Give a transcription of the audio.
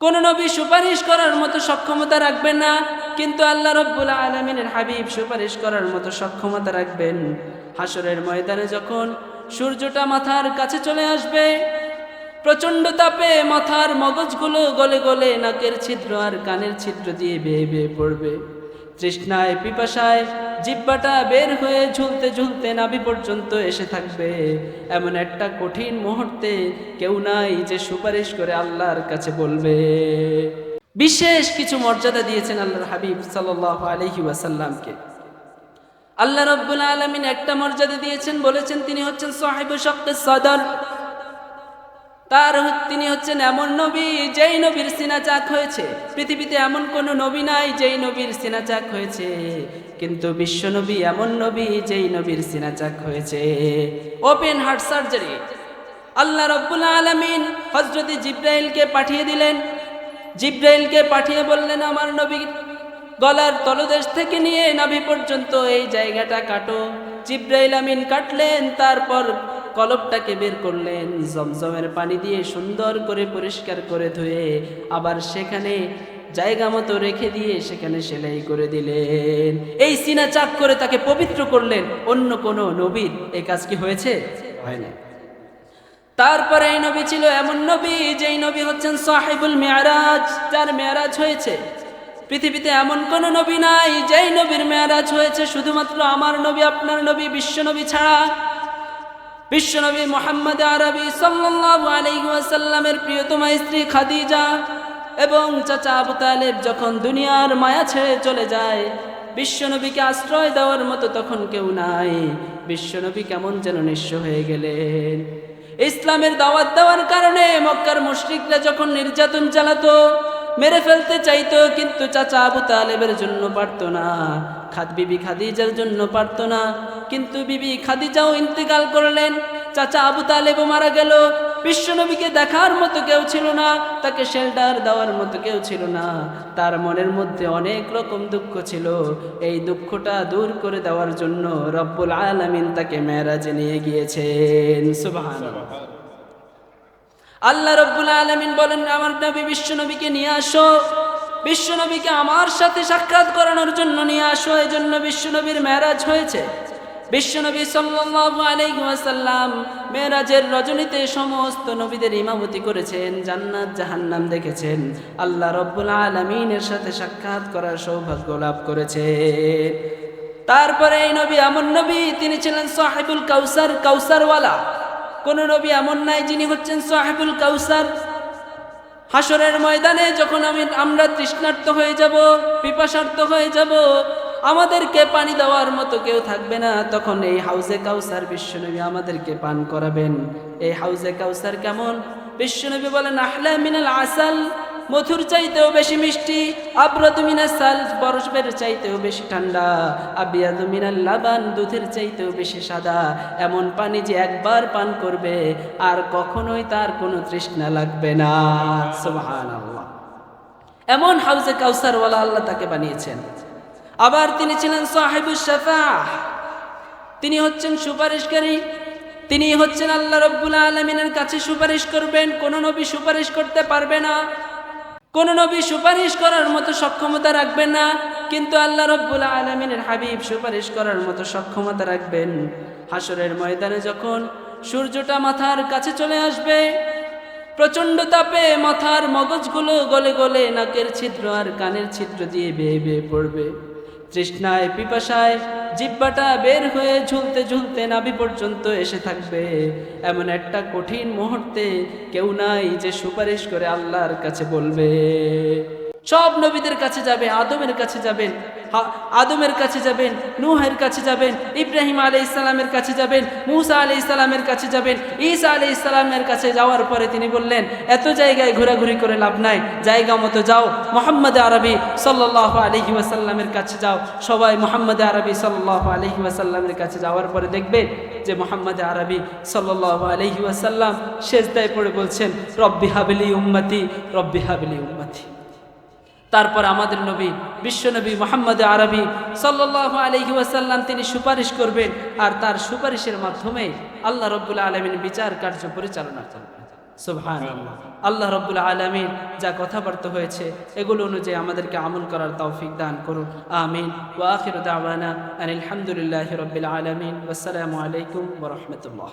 কোন নবী সুপারিশ করার মতো সক্ষমতা রাখবেন না, কিন্তু আল্লাহ রব্বুল আলমিনের হাবিব সুপারিশ করার মতো সক্ষমতা রাখবেন। হাসরের ময়দানে যখন সূর্যটা মাথার কাছে চলে আসবে, প্রচণ্ড তাপে মাথার মগজগুলো গলে গলে নাকের ছিদ্র আর কানের ছিদ্র দিয়ে বেয়ে বেয়ে পড়বে। তৃষ্ণায়, পিপাসায় জিব্বাটা বের হয়ে ঝুলতে ঝুলতে নাভি পর্যন্ত এসে থাকবে। এমন একটা কঠিন মুহূর্তে কেউ নাই যে সুপারিশ করে আল্লাহর কাছে বলবে। বিশেষ কিছু মর্যাদা দিয়েছেন আল্লাহর হাবিব সাল্লাহ আলহি ওয়াসাল্লামকে। আল্লাহ রব্বুল আলমিন একটা মর্যাদা দিয়েছেন, বলেছেন তিনি হচ্ছেন সাহেব শক্ত সদর। তার তিনি হচ্ছেন এমন নবী যেই নবীর সিনাচাক হয়েছে। পৃথিবীতে এমন কোনো নবী নাই যেই নবীর সিনাচাক হয়েছে। কিন্তু বিশ্ব নবী এমন নবী যেই নবীর সিনাচাক হয়েছে। Open heart surgery. আল্লাহ রব্বুল আলমিন হজরত জিব্রাইলকে পাঠিয়ে দিলেন। জিব্রাইলকে পাঠিয়ে বললেন, আমার নবীর গলার তলদেশ থেকে নিয়ে নাভি পর্যন্ত এই জায়গাটা কাটো। জিব্রাইল আমিন কাটলেন। তারপর কলবটাকে বের করলেন জমজমের পানি দিয়ে সুন্দর করে পরিষ্কার করে ধুয়ে আবার সেখানে জায়গা মতো রেখে দিয়ে সেখানে সেলাই করে দিলেন। এই সিনা চাক করে তাকে পবিত্র করলেন অন্য কোনো নবীর এই কাজ কি হয়েছে? হয় না তারপরে এই নবী ছিল এমন নবী যেই নবী হচ্ছেন সাহেবুল মেয়ারাজ যার মেয়ারাজ হয়েছে। পৃথিবীতে এমন কোন নবী নাই যেই নবীর মেয়ারাজ হয়েছে শুধুমাত্র আমার নবী আপনার নবী বিশ্ব নবী ছাড়া। বিশ্বনবী মোহাম্মদ আরবি সাল্লাল্লাহু আলাইহি ওয়াসাল্লামের প্রিয়তমা স্ত্রী খাদিজা এবং চাচা আবু তালেব যখন দুনিয়ার মায়া ছেড়ে চলে যায়, বিশ্বনবীকে আশ্রয় দেওয়ার মতো তখন কেউ নাই। বিশ্বনবী কেমন যেন নিঃস্ব হয়ে গেলেন। ইসলামের দাওয়াত দেওয়ার কারণে মক্কার মুশরিকরা যখন নির্যাতন চালাতো মেরে ফেলতে চাইতো, কিন্তু চাচা আবু তালেবের জন্য পারতো না। খাদ বিবি খাদিজার জন্য পারতো না। কিন্তু বিবি খাদিজাও ইন্তেকাল করলেন। চাচা আবু তালেবও মারা গেল। বিশ্বনবীকে দেখার মতো কেউ ছিল না। তাকে শেল্টার দেওয়ার মতো কেউ ছিল না। তার মনের মধ্যে অনেক রকম দুঃখ ছিল। এই দুঃখটা দূর করে দেওয়ার জন্য রব্বুল আলামিন তাকে মেরাজে নিয়ে গিয়েছেন। সুবহানাল্লাহ। আল্লাহ রব্বুল আলমিন বলেন, আমার নবী বিশ্বনবীকে নিয়ে আসো। বিশ্বনবীকে আমার সাথে সাক্ষাৎ করানোর জন্য নিয়ে আসো। এই জন্য বিশ্বনবীর মেরাজ হয়েছে। মেরাজের সমস্ত নবীদের করেছেন, জান্নাত, জাহান্নাম দেখেছেন। সাথে সাক্ষাৎ করার লাভ তারপরে এই নবী, এমন নবী, তিনি ছিলেন সাহেবুল কাউসার, কাউসারওয়ালা। কোন নবী এমন নাই যিনি হচ্ছেন সাহেবুল কাউসার। হাসরের ময়দানে যখন আমি, আমরা তৃষ্ণার্ত হয়ে যাব পিপাসার্থ হয়ে যাব, আমাদেরকে পানি দেওয়ার মতো কেউ থাকবে না, তখন এই হাউজে কাউসার বিশ্বনবী আমাদেরকে পান করাবেন। এই হাউজে কাউসার কেমন? বিশ্বনবী বলেন, আহলা মিনাল আসাল। মধুর চাইতেও বেশি মিষ্টি আব্রত মিনাল সাল বরফের চাইতেও বেশি ঠান্ডা, আবিয়াদ মিনাল লাবান, দুধের চাইতেও বেশি সাদা। এমন পানি যে একবার পান করবে, আর কখনোই তার কোনো তৃষ্ণা লাগবে না। সুবহানাল্লাহ। এমন হাউজে কাউসারওয়ালা আল্লাহ তাকে বানিয়েছেন। আবার তিনি ছিলেন সাহেবুল শাফা তিনি হচ্ছেন সুপারিশকারী। তিনি হচ্ছেন আল্লাহ রব্বুল আলমিনের কাছে সুপারিশ করবেন, কোন নবী সুপারিশ করতে পারবে না। কোন নবী সুপারিশ করার মতো সক্ষমতা রাখবেন না, কিন্তু আল্লাহ রব্বুল আলমিনের হাবিব সুপারিশ করার মতো সক্ষমতা রাখবেন। হাসরের ময়দানে যখন সূর্যটা মাথার কাছে চলে আসবে, প্রচণ্ড তাপে মাথার মগজগুলো গলে গলে নাকের ছিদ্র আর কানের ছিদ্র দিয়ে বেয়ে বেয়ে পড়বে। তৃষ্ণায়, পিপাসায় জিব্বাটা বের হয়ে ঝুলতে ঝুলতে নাবি পর্যন্ত এসে থাকবে। এমন একটা কঠিন মুহূর্তে কেউ নাই যে সুপারিশ করে আল্লাহর কাছে বলবে। সব নবীদের কাছে যাবে আদমের কাছে যাবেন আদমের কাছে যাবেন, নুহের কাছে যাবেন, ইব্রাহিম আলী ইসলামের কাছে যাবেন, মুসা আলী ইসলামের কাছে যাবেন, ঈসা আলী ইসলামের কাছে যাওয়ার পরে তিনি বললেন, এত জায়গায় ঘোরাঘুরি করে লাভ নাই, জায়গা মতো যাও, মোহাম্মদ আরবি সাল্লাহ আলহি ওয়াসাল্লামের কাছে যাও। সবাই মোহাম্মদ আরবি সাল্লাহ আলহি ওয়াসাল্লামের কাছে যাওয়ার পরে দেখবেন যে মোহাম্মদ আরবি সাল্লাহ আলহি ওয়াসাল্লাম শেষদায় পড়ে বলছেন, রব্বি হাবিলি উম্মতি, রব্বি হাবিলি উম্মতি। তারপর আমাদের নবী বিশ্বনবী মোহাম্মদ আরবি সাল্লাহ আলহি ওয়াসাল্লাম তিনি সুপারিশ করবেন আর তার সুপারিশের মাধ্যমে আল্লাহ রব্বুল আলমিন বিচার কার্য পরিচালনা করবেন। সুবহান আল্লাহ রব্বুল আলমিন যা কথাবার্তা হয়েছে এগুলো অনুযায়ী আমাদেরকে আমল করার তৌফিক দান করুন। আমিন। ওয়া আখির দাওয়ানা আনিল রাব্বিল আলামিন। ওয়াসসালামু আলাইকুম ওয়া রাহমাতুল্লাহ।